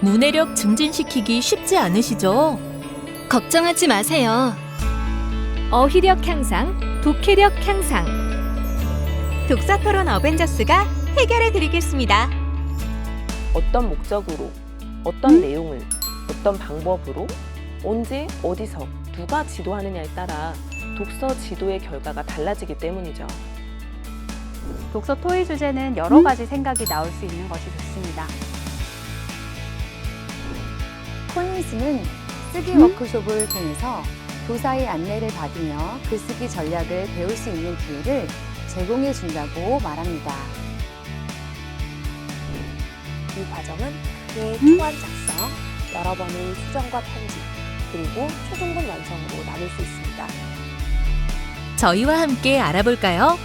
문해력 증진시키기 쉽지 않으시죠? 걱정하지 마세요. 어휘력 향상, 독해력 향상. 독서 토론 어벤져스가 해결해 드리겠습니다. 어떤 목적으로, 어떤 내용을, 어떤 방법으로, 언제, 어디서, 누가 지도하느냐에 따라 독서 지도의 결과가 달라지기 때문이죠. 독서 토의 주제는 여러 가지 생각이 나올 수 있는 것이 좋습니다. 코니스는 쓰기 워크숍을 통해서 교사의 안내를 받으며 글쓰기 전략을 배울 수 있는 기회를 제공해 준다고 말합니다. 이 과정은 크게 초안 작성, 여러 번의 수정과 편집, 그리고 최종본 완성으로 나눌 수 있습니다. 저희와 함께 알아볼까요?